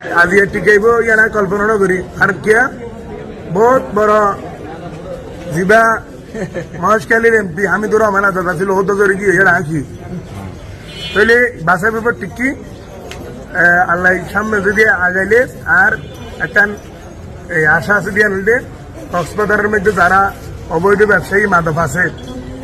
আজি টিকাইব ইয়ানা কল্পনা নগরী আর কিয়া? বহুত বড় জিবা মহেশকালীর এমপি হামিদুর রহমান আজাদ আছিল হতো করে গিয়ে এর আঁকি তাইলে বাসের ব্যাপার টিকি আল্লাহ সামনে যদি আগাইলে আর একটা এই আশা আছে দিয়ে নিলে কক্সবাজারের মধ্যে যারা অবৈধ ব্যবসায়ী মাদক আছে।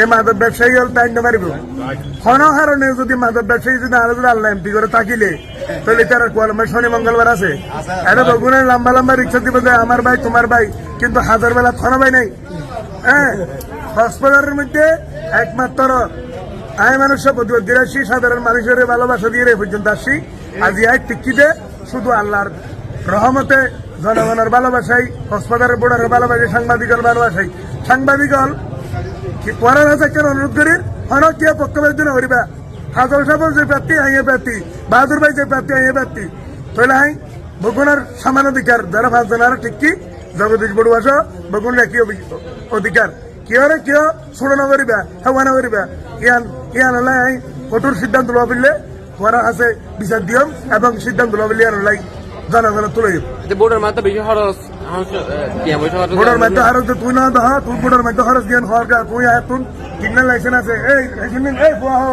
এই মাদক ব্যবসায়ী হল তাই পারিব কোন কারণে যদি মাদক ব্যবসায়ী যদি আরও যদি আল্লাহ এমপি করে থাকিলে। তাহলে তার কোয়ালমার শনি মঙ্গলবার আছে। এটা বগুনের লম্বা লম্বা রিক্সা দিবে যে আমার ভাই তোমার ভাই কিন্তু হাজার বেলা খানা ভাই নাই। হ্যাঁ? কক্সবাজারের মধ্যে একমাত্র মানুষের প্রতিবাদী আসছি সাধারণ মানুষের ভালোবাসা দিয়ে পর্যন্ত আসছি আজ এই টিকিতে শুধু আল্লাহর রহমতে জনগণের ভালোবাসাই কক্সবাজারের বোর্ডারের ভালোবাসাই সাংবাদিকের ভালোবাসাই। সাংবাদিক পরের কেন অনুরোধ করি হনক কে পক্ষপাত দিন করিবা হাজর সাহেব যে প্রার্থী আইয়ে প্রার্থী বাহাদুর ভাই যে প্রার্থী আইয়ে প্রার্থী তাহলে আই বগুনার সমান অধিকার যারা পাঁচ জনের ঠিক কি জগদীশ বড়ুয়া সহ বগুনের অভি- অধিকার কিয়রে কিয় ছোট নকরিবা হেওয়া নকরিবা ইয়ান ইয়ান হলে আই কঠোর সিদ্ধান্ত লওয়া ফেললে পরের আছে বিচার দিয়ম এবং সিদ্ধান্ত লওয়া ফেললে ইয়ান হলে জনগণের তুলে বোর্ডের মাধ্যমে বেশি খরচ খরচ বোর্ডের মধ্যে যে তুই না দহ তুই বোর্ডের মধ্যে হারস দিয়ান হওয়ার তুই আয় তুই লাইসেন্স আছে এই এই বুয়া হো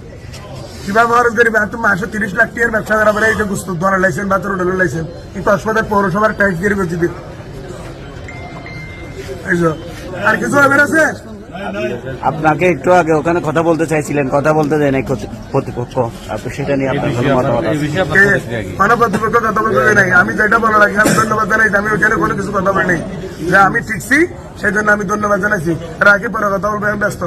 কিবা খরচ করিবে তুমি মাসে তিরিশ লাখ টিয়ার ব্যবসা করা পরে এই যে গুস্ত ধরা বা তোর হোটেলের লাইছেন কিন্তু হাসপাতাল পৌরসভার ট্যাক্স দিয়ে বেঁচে আর কিছু হবে আছে আপনাকে একটু আগে ওখানে কথা বলতে চাইছিলেন কথা বলতে দেয় নাই কর্তৃপক্ষ আপনি সেটা নিয়ে আপনার কোনো মতামত কোনো কর্তৃপক্ষ কথা বলতে দেয় নাই। আমি যেটা বলা লাগে আমি ধন্যবাদ জানাই আমি ওখানে কোনো কিছু কথা বলি নাই। যে আমি ঠিকছি সেই জন্য আমি ধন্যবাদ জানাইছি। রাখি পরে কথা বলব আমি ব্যস্ত।